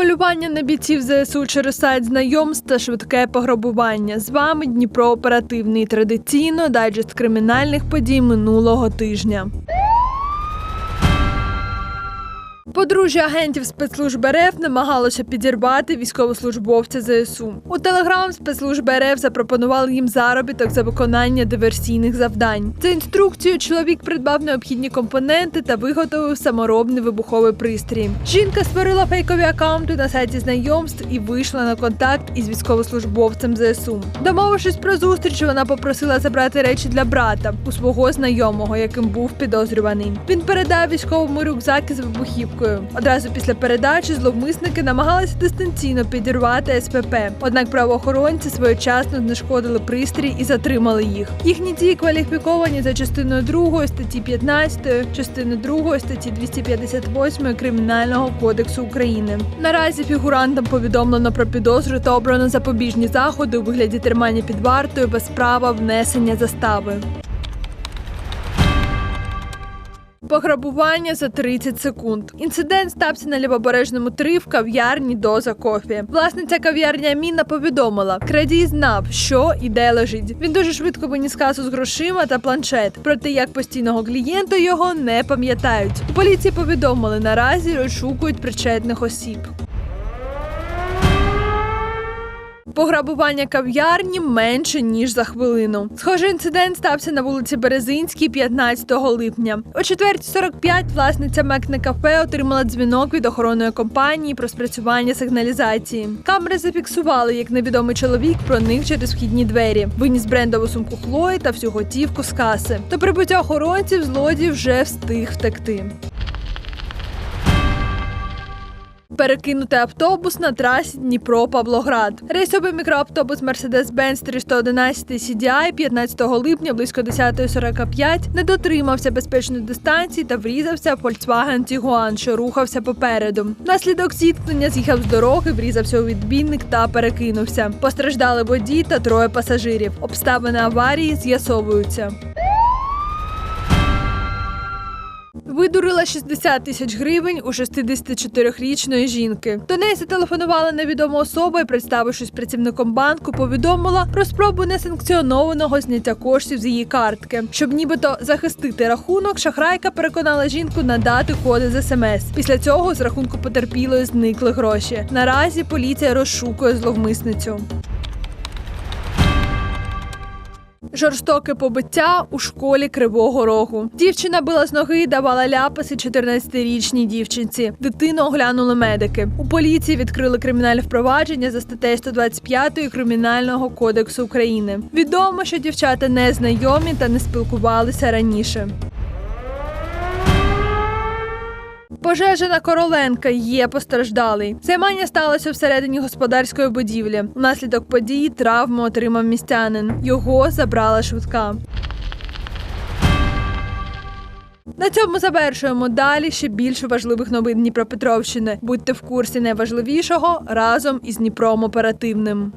Полювання на бійців ЗСУ через сайт знайомств та швидке пограбування. З вами Дніпро оперативний традиційно дайджест кримінальних подій минулого тижня. Подружжя агентів спецслужб РФ намагалося підірвати військовослужбовця ЗСУ. У телеграм спецслужби РФ запропонували їм заробіток за виконання диверсійних завдань. За інструкцією чоловік придбав необхідні компоненти та виготовив саморобний вибуховий пристрій. Жінка створила фейкові акаунти на сайті знайомств і вийшла на контакт із військовослужбовцем ЗСУ. Домовившись про зустріч, вона попросила забрати речі для брата у свого знайомого, яким був підозрюваний. Він передав військовому рюкзак із вибухівкою. Одразу після передачі зловмисники намагалися дистанційно підірвати СПП. Однак правоохоронці своєчасно знешкодили пристрій і затримали їх. Їхні дії кваліфіковані за частиною 2 статті 15, частиною 2 статті 258 Кримінального кодексу України. Наразі фігурантам повідомлено про підозру та обрано запобіжні заходи у вигляді тримання під вартою без права внесення застави. Пограбування за 30 секунд. Інцидент стався на лівобережному 3 в кав'ярні Доза Кофі. Власниця кав'ярні Аміна повідомила, крадій знав, що і де лежить. Він дуже швидко виніс касу з грошима та планшет. Проте як постійного клієнта його не пам'ятають. У поліції повідомили, наразі розшукують причетних осіб. Пограбування кав'ярні менше ніж за хвилину. Схожий інцидент стався на вулиці Березинській 15 липня. О 4.45 власниця Мекне кафе отримала дзвінок від охоронної компанії про спрацювання сигналізації. Камери зафіксували, як невідомий чоловік проник через вхідні двері, виніс брендову сумку Хлої та всю готівку з каси. До прибуття охоронців злодій вже встиг втекти. Перекинути автобус на трасі Дніпро-Павлоград. Рейсовий мікроавтобус Mercedes-Benz 311 CDI 15 липня близько 10.45 не дотримався безпечної дистанції та врізався в Volkswagen Tiguan, що рухався попереду. Наслідок зіткнення з'їхав з дороги, врізався у відбійник та перекинувся. Постраждали водій та троє пасажирів. Обставини аварії з'ясовуються. Видурила 60 тисяч гривень у 64-річної жінки. До неї зателефонувала невідома особа і, представившись працівником банку, повідомила про спробу несанкціонованого зняття коштів з її картки. Щоб нібито захистити рахунок, шахрайка переконала жінку надати коди з смс. Після цього з рахунку потерпілої зникли гроші. Наразі поліція розшукує зловмисницю. Жорстоке побиття у школі Кривого Рогу. Дівчина била з ноги і давала ляпаси 14-річній дівчинці. Дитину оглянули медики. У поліції відкрили кримінальне впровадження за статтею 125 Кримінального кодексу України. Відомо, що дівчата не знайомі та не спілкувалися раніше. Пожежа на Короленка є постраждалий. Займання сталося всередині господарської будівлі. Внаслідок події травму отримав містянин. Його забрала швидка. На цьому завершуємо далі ще більше важливих новин Дніпропетровщини. Будьте в курсі найважливішого разом із Дніпром оперативним.